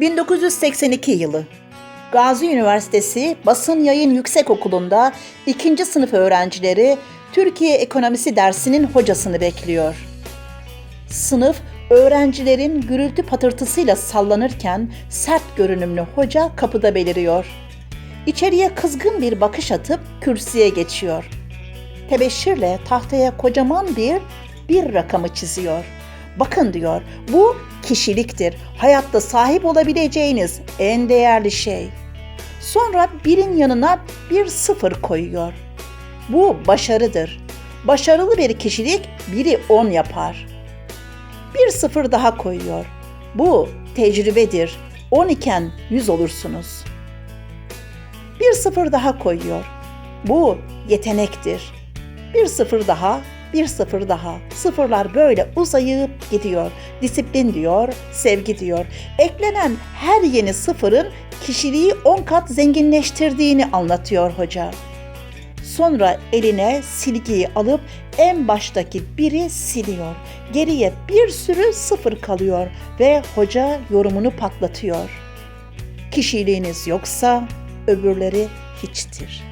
1982 yılı. Gazi Üniversitesi Basın Yayın Yüksekokulu'nda ikinci sınıf öğrencileri Türkiye Ekonomisi dersinin hocasını bekliyor. Sınıf öğrencilerin gürültü patırtısıyla sallanırken sert görünümlü hoca kapıda beliriyor. İçeriye kızgın bir bakış atıp kürsüye geçiyor. Tebeşirle tahtaya kocaman bir bir rakamı çiziyor. Bakın diyor, bu kişiliktir. Hayatta sahip olabileceğiniz en değerli şey. Sonra birin yanına bir sıfır koyuyor. Bu başarıdır. Başarılı bir kişilik biri on yapar. Bir sıfır daha koyuyor. Bu tecrübedir. On iken yüz olursunuz. Bir sıfır daha koyuyor. Bu yetenektir. Bir sıfır daha, bir sıfır daha. Sıfırlar böyle uzayıp gidiyor. Disiplin diyor, sevgi diyor. Eklenen her yeni sıfırın kişiliği on kat zenginleştirdiğini anlatıyor hoca. Sonra eline silgiyi alıp en baştaki biri siliyor. Geriye bir sürü sıfır kalıyor ve hoca yorumunu patlatıyor. Kişiliğiniz yoksa öbürleri hiçtir.''